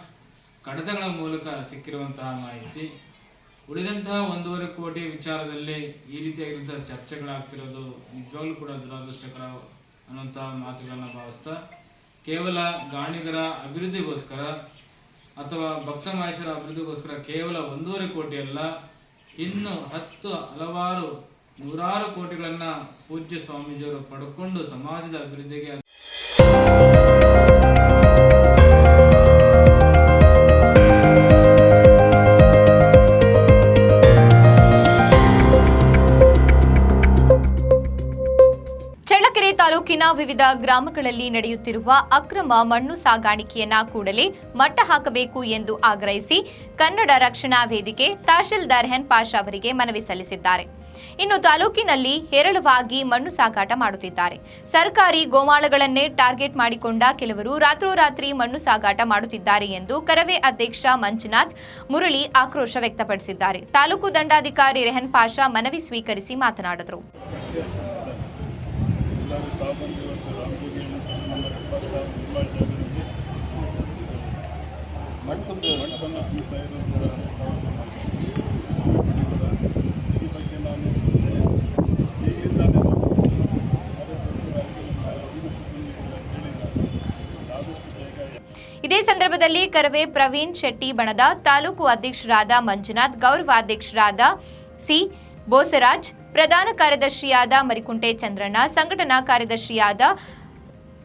ಕಡತಗಳ ಮೂಲಕ ಸಿಕ್ಕಿರುವಂತಹ ಮಾಹಿತಿ. ಉಳಿದಂತಹ ಒಂದೂವರೆ ಕೋಟಿ ವಿಚಾರದಲ್ಲಿ ಈ ರೀತಿಯಾಗಿರುವಂತಹ ಚರ್ಚೆಗಳಾಗ್ತಿರೋದು ನಿಜವಾಗ್ಲೂ ಕೂಡ ದುರಾದೃಷ್ಟಕರ ಅನ್ನುವಂತಹ ಮಾತುಗಳನ್ನು ಭಾವಿಸ್ತಾ, ಕೇವಲ ಗಾಣಿಗರ ಅಭಿವೃದ್ಧಿಗೋಸ್ಕರ ಅಥವಾ ಭಕ್ತ ಮಹೇಶ್ವರ ಅಭಿವೃದ್ಧಿಗೋಸ್ಕರ ಕೇವಲ ಒಂದೂವರೆ ಕೋಟಿ ಅಲ್ಲ, ಇನ್ನು ಹತ್ತು ಹಲವಾರು ನೂರಾರು ಕೋಟಿಗಳನ್ನ ಪೂಜ್ಯ ಸ್ವಾಮೀಜಿಯವರು ಪಡ್ಕೊಂಡು ಸಮಾಜದ ಅಭಿವೃದ್ಧಿಗೆ ತಾಲೂಕಿನ ವಿವಿಧ ಗ್ರಾಮಗಳಲ್ಲಿ ನಡೆಯುತ್ತಿರುವ ಅಕ್ರಮ ಮಣ್ಣು ಸಾಗಾಣಿಕೆಯನ್ನ ಕೂಡಲೇ ಮಟ್ಟ ಹಾಕಬೇಕು ಎಂದು ಆಗ್ರಹಿಸಿ ಕನ್ನಡ ರಕ್ಷಣಾ ವೇದಿಕೆ ತಹಶೀಲ್ದಾರ್ ಹೆನ್ ಪಾಷಾ ಅವರಿಗೆ ಮನವಿ ಸಲ್ಲಿಸಿದ್ದಾರೆ. ಇನ್ನು ತಾಲೂಕಿನಲ್ಲಿ ಹೇರಳವಾಗಿ ಮಣ್ಣು ಸಾಗಾಟ ಮಾಡುತ್ತಿದ್ದಾರೆ. ಸರ್ಕಾರಿ ಗೋಮಾಳಗಳನ್ನೇ ಟಾರ್ಗೆಟ್ ಮಾಡಿಕೊಂಡ ಕೆಲವರು ರಾತ್ರೋರಾತ್ರಿ ಮಣ್ಣು ಸಾಗಾಟ ಮಾಡುತ್ತಿದ್ದಾರೆ ಎಂದು ಕರವೇ ಅಧ್ಯಕ್ಷ ಮಂಜುನಾಥ್ ಮುರಳಿ ಆಕ್ರೋಶ ವ್ಯಕ್ತಪಡಿಸಿದ್ದಾರೆ. ತಾಲೂಕು ದಂಡಾಧಿಕಾರಿ ರೆಹನ್ ಪಾಷಾ ಮನವಿ ಸ್ವೀಕರಿಸಿ ಮಾತನಾಡಿದರು. ಇದೇ ಸಂದರ್ಭದಲ್ಲಿ ಕರವೇ ಪ್ರವೀಣ್ ಶೆಟ್ಟಿ ಬಣದ ತಾಲೂಕು ಅಧ್ಯಕ್ಷರಾದ ಮಂಜುನಾಥ್ ಗೌರವಾಧ್ಯಕ್ಷರಾದ ಸಿ ಬೋಸರಾಜ್, ಪ್ರಧಾನ ಕಾರ್ಯದರ್ಶಿಯಾದ ಮರಿಕುಂಟೆ ಚಂದ್ರಣ್ಣ, ಸಂಘಟನಾ ಕಾರ್ಯದರ್ಶಿಯಾದ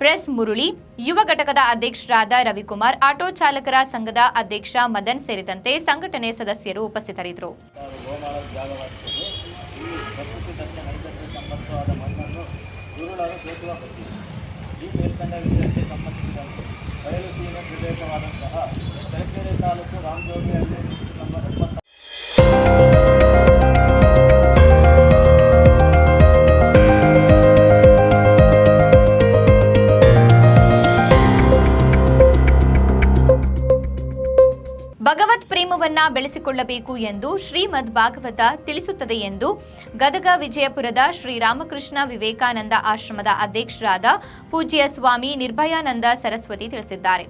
ಪ್ರೆಸ್ ಮುರುಳಿ, ಯುವ ಘಟಕದ ಅಧ್ಯಕ್ಷರಾದ ರವಿಕುಮಾರ್, ಆಟೋ ಚಾಲಕರ ಸಂಘದ ಅಧ್ಯಕ್ಷ ಮದನ್ ಸೇರಿದಂತೆ ಸಂಘಟನೆ ಸದಸ್ಯರು ಉಪಸ್ಥಿತರಿದ್ದರು. ಸಂಬಂಧಿಸಿದಂತೆ ಬಯಲು ಸೀಮೆ ಪ್ರದೇಶವಾದಂತಹ ಚಳ್ಳಕೆರೆ ತಾಲೂಕು ರಾಮಜೋಗಿಯಲ್ಲಿ ನಂಬರ್ ಎಪ್ಪತ್ತ ಪ್ರೇಮವನ್ನ ಬೆಳೆಸಿಕೊಳ್ಳಬೇಕು ಎಂದು ಶ್ರೀಮದ್ ಭಾಗವತ ತಿಳಿಸುತ್ತದೆ ಎಂದು ಗದಗ ವಿಜಯಪುರದ ಶ್ರೀರಾಮಕೃಷ್ಣ ವಿವೇಕಾನಂದ ಆಶ್ರಮದ ಅಧ್ಯಕ್ಷರಾದ ಪೂಜ್ಯ ಸ್ವಾಮಿ ನಿರ್ಭಯಾನಂದ ಸರಸ್ವತಿ ತಿಳಿಸಿದ್ದಾರೆ.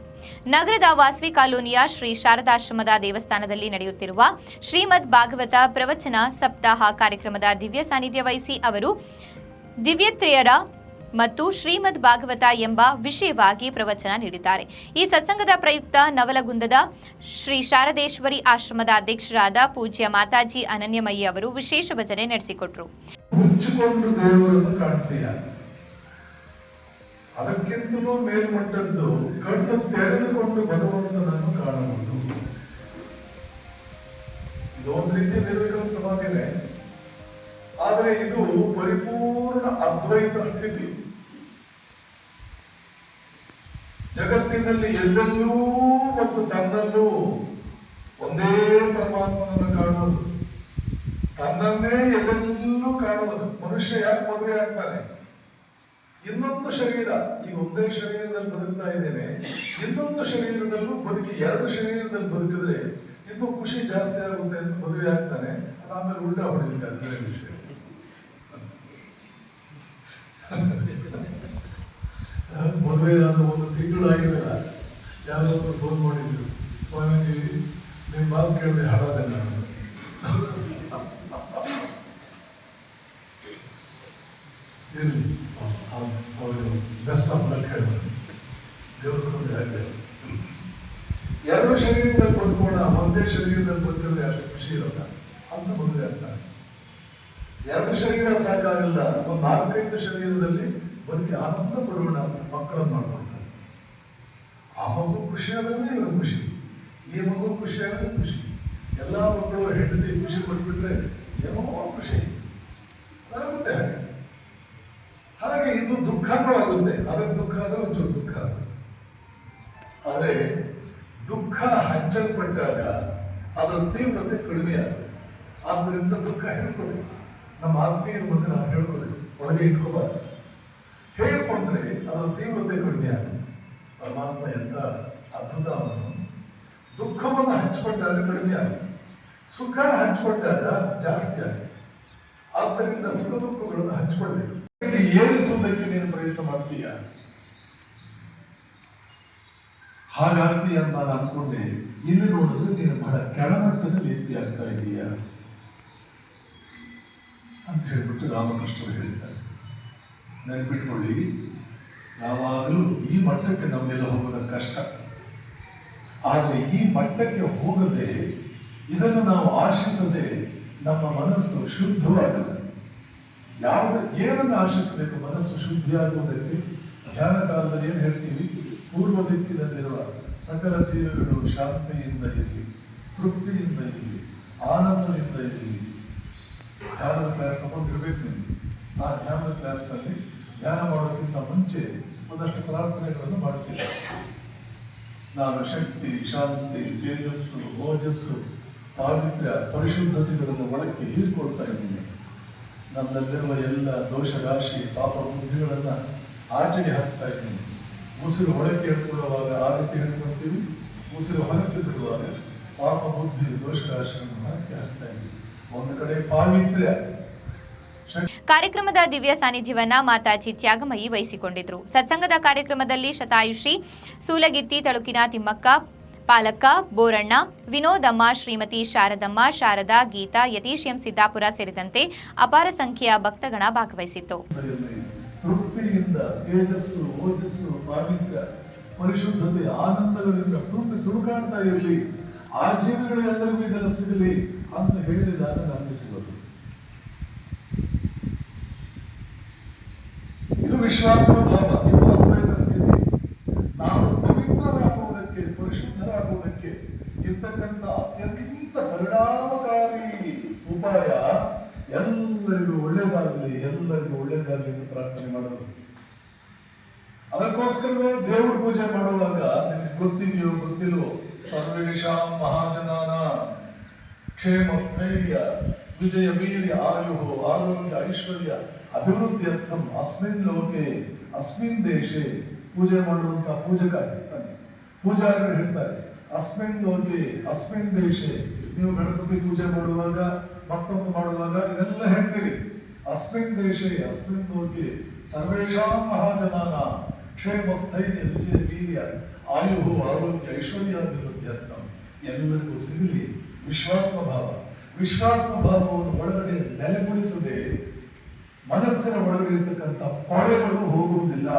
ನಗರದ ವಾಸವಿ ಕಾಲೋನಿಯ ಶ್ರೀ ಶಾರದಾಶ್ರಮದ ದೇವಸ್ಥಾನದಲ್ಲಿ ನಡೆಯುತ್ತಿರುವ ಶ್ರೀಮದ್ ಭಾಗವತ ಪ್ರವಚನ ಸಪ್ತಾಹ ಕಾರ್ಯಕ್ರಮದ ದಿವ್ಯ ಸಾನ್ನಿಧ್ಯ ವಹಿಸಿ ಅವರು ದಿವ್ಯತ್ರೆಯರ ಮತ್ತು ಶ್ರೀಮದ್ ಭಾಗವತ ಎಂಬ ವಿಷಯವಾಗಿ ಪ್ರವಚನ ನೀಡಿದ್ದಾರೆ. ಈ ಸತ್ಸಂಗದ ಪ್ರಯುಕ್ತ ನವಲಗುಂದದ ಶ್ರೀ ಶಾರದೇಶ್ವರಿ ಆಶ್ರಮದ ಅಧ್ಯಕ್ಷರಾದ ಪೂಜ್ಯ ಮಾತಾಜಿ ಅನನ್ಯಮಯಿ ಅವರು ವಿಶೇಷ ಭಜನೆ ನಡೆಸಿಕೊಟ್ರು. ಅದಕ್ಕಿಂತಲೂ ಮೇಲ್ಮಟ್ಟದ್ದು ಕಣ್ಣು ತೆರೆದುಕೊಂಡು ಭಗವಂತನನ್ನು ಕಾಣಬಹುದು. ಇದೊಂದು ಒಂದು ರೀತಿಯ ನಿರ್ವಿಕಲ್ಪ ಸಮಾಧಿನೇ ಆದರೆ ಇದು ಪರಿಪೂರ್ಣ ಅದ್ವೈತ ಸ್ಥಿತಿ. ಜಗತ್ತಿನಲ್ಲಿ ಎಲ್ಲೆಲ್ಲೂ ಮತ್ತು ತನ್ನಲ್ಲೂ ಒಂದೇ ಪರಮಾತ್ಮನನ್ನು ಕಾಣುವುದು. ತನ್ನನ್ನೇ ಎಲ್ಲೆಲ್ಲೂ ಕಾಣುವುದು. ಮನುಷ್ಯ ಯಾಕೆ ಮದುವೆ ಆಗ್ತಾನೆ? ಇನ್ನೊಂದು ಶರೀರ, ಈ ಒಂದೇ ಶರೀರದಲ್ಲಿ ಬದುಕ್ತಾ ಇದ್ದೇನೆ. ಇನ್ನೊಂದು ಶರೀರದಲ್ಲೂ ಬದುಕಿ ಎರಡು ಶರೀರದಲ್ಲಿ ಬದುಕಿದ್ರೆ ಇನ್ನೂ ಖುಷಿ ಜಾಸ್ತಿ ಆಗುತ್ತೆ ಅಂತ ಮದುವೆ ಆಗ್ತಾನೆ. ಅದಾದ್ಮೇಲೆ ಉಲ್ಟಾ ಹೊಡಿಲಿಕ್ಕೆ ವಿಷಯ. ಮದುವೆ ಆದ ಒಂದು ಆಗಿದೆ. ಯಾರೋ ಫೋನ್ ಮಾಡಿದ್ರು, ಸ್ವಾಮೀಜಿ ನಿಮ್ಮ ಮಾತು ಕೇಳಿದೆ ಹಾಡೋದೆ ನಾನು. ಇರಲಿ, ಅವರು ಬೆಸ್ಟ್ ಆಫ್ ಹೇಳಿದ್ರು ದೇವರು ಎರಡು ಶರೀರದಲ್ಲಿ ಬದುಕೋಣ ಒಂದೇ ಶರೀರದಲ್ಲಿ ಬದುಕಿದ್ರೆ ಅಷ್ಟು ಖುಷಿ ಇರಲ್ಲ. ಅಂತ ಮದುವೆ ಎರಡು ಶರೀರ ಸಾಕಾಗಲ್ಲ. ಒಂದು ನಾಲ್ಕೈದು ಶರೀರದಲ್ಲಿ ಬದುಕಿ ಆನಂದ ಪಡೋಣ ಮಕ್ಕಳನ್ನು ಮಾಡ್ಕೊಳ್ತಾರೆ. ಆ ಮಗು ಖುಷಿ ಆದ್ರೆ ಇವರು ಖುಷಿ. ಈ ಮಗು ಖುಷಿ ಆದ್ರೆ ಖುಷಿ. ಎಲ್ಲ ಮಕ್ಕಳು ಹೆಂಡತಿ ಖುಷಿ ಪಟ್ಬಿಟ್ರೆ ಏನೋ ಖುಷಿ. ಆಗುತ್ತೆ ಹಾಗೆ. ಇದು ದುಃಖನೂ ಆಗುತ್ತೆ ಅದಕ್ಕೆ ದುಃಖ ಆದರೆ ಒಂಚೂರು ದುಃಖ ಆದರೆ ದುಃಖ ಹಂಚಲ್ಪಟ್ಟಾಗ ಅದರ ತೀವ್ರತೆ ಕಡಿಮೆ ಆಗುತ್ತೆ. ಆದ್ದರಿಂದ ದುಃಖ ಹೇಳ್ಕೊಳ್ಳಿ ನಮ್ಮ ಆತ್ಮೀಯರ ಮುಂದೆ ನಾವು ಹೇಳ್ಕೊಳ್ಳಿ ಒಳಗೆ ಇಟ್ಕೋಬಾರ್ದು. ಹೇಳ್ಕೊಂಡ್ರೆ ಅದರ ತೀವ್ರತೆ ಕಡಿಮೆ ಆಗುತ್ತೆ. ಪರಮಾತ್ಮ ಎಂತ ಅದ್ಭುತ ಅವನು. ದುಃಖವನ್ನು ಹಂಚಿಕೊಂಡಾಗ ಕಡಿಮೆ ಆಗುತ್ತೆ. ಸುಖ ಹಂಚಿಕೊಂಡಾಗ ಜಾಸ್ತಿ ಆಗುತ್ತೆ. ಆದ್ದರಿಂದ ಸುಖ ದುಃಖಗಳನ್ನು ಹಂಚಿಕೊಳ್ಬೇಕು. ಇಲ್ಲಿ ಏರಿಸುವುದಕ್ಕೆ ನೀನು ಪ್ರಯತ್ನ ಮಾಡ್ತೀಯ? ಹಾಗಾಗ್ತೀಯ ಅಂತ ನಾನು ಅನ್ಕೊಂಡೆ ಇಲ್ಲಿ ನೋಡಿದ್ರೆ ನೀನು ಬಹಳ ಕೆಳಮಟ್ಟದ ವ್ಯಕ್ತಿ ಆಗ್ತಾ ಇದೀಯ. ಅಂತ ಹೇಳ್ಬಿಟ್ಟು ರಾಮಕೃಷ್ಣರು ಹೇಳಿದ್ದಾರೆ. ನೆನ್ಪಿಟ್ಕೊಳ್ಳಿ, ಯಾವಾಗಲೂ ಈ ಮಟ್ಟಕ್ಕೆ ನಮ್ಮೆಲ್ಲ ಹೋಗೋದ ಕಷ್ಟ. ಆದರೆ ಈ ಮಟ್ಟಕ್ಕೆ ಹೋಗದೆ, ಇದನ್ನು ನಾವು ಆಶಿಸದೆ ನಮ್ಮ ಮನಸ್ಸು ಶುದ್ಧವಾಗಲ್ಲ. ಯಾವ್ದು, ಏನನ್ನು ಆಶಿಸಬೇಕು ಮನಸ್ಸು ಶುದ್ಧಿಯಾಗುವುದಕ್ಕೆ ಧ್ಯಾನ ಕಾಲದಲ್ಲಿ ಏನು ಹೇಳ್ತೀವಿ? ಪೂರ್ವ ದಿಕ್ಕಿನಲ್ಲಿರುವ ಸಕಲ ಜೀವಿಗಳು ಶಾಂತಿಯಿಂದ ಇರಲಿ, ತೃಪ್ತಿಯಿಂದ ಇರಲಿ, ಆನಂದದಿಂದ ಇರಲಿ. ಧ್ಯಾನದ ಕ್ಲಾಸ್ ತಗೊಂಡಿರ್ಬೇಕು ನಿಮಗೆ ಆ ಧ್ಯಾನದ ಕ್ಲಾಸ್ನಲ್ಲಿ ಧ್ಯಾನ ಮಾಡೋಕ್ಕಿಂತ ಮುಂಚೆ ಒಂದಷ್ಟು ಪ್ರಾರ್ಥನೆಗಳನ್ನು ಮಾಡ್ತೀನಿ ನಾನು ಶಕ್ತಿ, ಶಾಂತಿ, ತೇಜಸ್ಸು, ಓಜಸ್ಸು, ಪಾವಿತ್ರ್ಯ, ಪರಿಶುದ್ಧತೆಗಳನ್ನು ಒಳಕ್ಕೆ ಹೀರಿಕೊಳ್ತಾ ಇದ್ದೀನಿ. ನನ್ನಲ್ಲಿರುವ ಎಲ್ಲ ದೋಷ, ರಾಶಿ, ಪಾಪ ಬುದ್ಧಿಗಳನ್ನು ಆಚೆಗೆ ಹಾಕ್ತಾ ಇದ್ದೀನಿ. ಉಸಿರು ಒಳಕ್ಕೆ ಹೇಳ್ಕೊಳ್ಳುವಾಗ ಆ ರೀತಿ ಹೇಳ್ಕೊಳ್ತೀವಿ ಉಸಿರು ಹೊರಕ್ಕೆ ಬಿಡುವಾಗ ಪಾಪ ಬುದ್ಧಿ, ದೋಷ ರಾಶಿಯನ್ನು ಹಾಕಿ ಹಾಕ್ತಾ ಇದ್ದೀನಿ. ಒಂದು ಕಡೆ ಪಾವಿತ್ರ್ಯ. ಕಾರ್ಯಕ್ರಮದ ದಿವ್ಯ ಸಾನ್ನಿಧ್ಯವನ್ನ ಮಾತಾಜಿ ತ್ಯಾಗಮಯಿ ವಹಿಸಿಕೊಂಡಿದ್ರು. ಸತ್ಸಂಗದ ಕಾರ್ಯಕ್ರಮದಲ್ಲಿ ಶತಾಯುಷಿ ಸೂಲಗಿತ್ತಿ ತಳುಕಿನ ತಿಮ್ಮಕ್ಕ ಪಾಲಕ್ಕ ಬೋರಣ್ಣ ವಿನೋದಮ್ಮ ಶ್ರೀಮತಿ ಶಾರದಮ್ಮ ಶಾರದಾ ಗೀತಾ ಯತೀಶ್ ಎಂ ಸಿದ್ದಾಪುರ ಸೇರಿದಂತೆ ಅಪಾರ ಸಂಖ್ಯೆಯ ಭಕ್ತಗಣ ಭಾಗವಹಿಸಿತ್ತು. ಪರಿಶುದ್ಧತೆ ಆನಂದಗಳಿಂದ ತುಂಬಿ ತುಳುಕಾಡ್ತಾ ಇರಲಿ. ಆ ಜೀವಿಗಳು ಎಲ್ಲರಿಗೂ ಇದೆಲ್ಲ ಸಿಗಲಿ ಅಂತ ಹೇಳಿದಾಗ ನಮಗೆ ಸಿಗೋದು. ಇದು ವಿಶ್ವಾತ್ಮ ಭಾವ ಇದು ಅದ್ವೈತ ಸ್ಥಿತಿ. ನಾವು ಪವಿತ್ರರಾಗುವುದಕ್ಕೆ, ಪರಿಶುದ್ಧರಾಗುವುದಕ್ಕೆ ಇರ್ತಕ್ಕಂಥ ಅತ್ಯಂತ ಪರಿಣಾಮಕಾರಿ ಉಪಾಯ ಎಲ್ಲರಿಗೂ ಒಳ್ಳೇದಾಗಲಿ ಎಲ್ಲರಿಗೂ ಒಳ್ಳೇದಾಗಲಿ ಎಂದು ಪ್ರಾರ್ಥನೆ ಮಾಡೋದು. ಅದಕ್ಕೋಸ್ಕರವೇ ದೇವ್ರ ಪೂಜೆ ಮಾಡುವಾಗ ನಿಮ್ಗೆ ಗೊತ್ತಿದೆಯೋ ಗೊತ್ತಿಲ್ವೋ ಸರ್ವೇಶಾಂ ಮಹಾಜನಾನ ಕ್ಷೇಮ, ಸ್ಥೈರ್ಯ, ವಿಜಯ, ವೀರ್ಯ ಆಯು ಆರೋಗ್ಯ, ಐಶ್ವರ್ಯ ಅಭಿವೃದ್ಧಿಯರ್ಥಂ ಅಸ್ಮಿನ್ ಲೋಕೆ, ಅಸ್ಮಿನ್ ದೇಶೆ, ಪೂಜೆ ಮಾಡುವಂತ ಪೂಜಕ ಇರ್ತಾನೆ. ಪೂಜಾರಿಗಳು ಹೇಳ್ತಾರೆ, ಅಸ್ಮಿನ್ ಲೋಕೆ, ಅಸ್ಮಿನ್ ದೇಶೆ. ನೀವು ಗಣಪತಿ ಪೂಜೆ ಮಾಡುವಾಗ, ಮತ್ತೊಂದು ಮಾಡುವಾಗ ಇದೆಲ್ಲ ಹೇಳ್ತೀರಿ. ಅಸ್ಮಿನ್ ದೇಶೆ, ಅಸ್ಮಿನ್ ಲೋಕೆ, ಸರ್ವೇಷಾಂ ಮಹಾಜನಾನ. ಕ್ಷೇಮ, ಸ್ಥೈರ್ಯ, ವಿಜಯ, ವೀರ್ಯ ಆಯು ಆರೋಗ್ಯ ಐಶ್ವರ್ಯಾಭಿವೃದ್ಧಿ ಎಲ್ಲರಿಗೂ ಸಿಗಲಿ. ವಿಶ್ವಾತ್ಮ ಭಾವ ವಿಶ್ವಾತ್ಮ ಭಾವವನ್ನು ಒಳಗಡೆ ನೆಲೆಗೊಳಿಸದೆ ಮನಸ್ಸಿನ ಒಳಗಡೆ ಇರತಕ್ಕಂಥ ಕೊಳೆಗಳು ಹೋಗುವುದಿಲ್ಲ.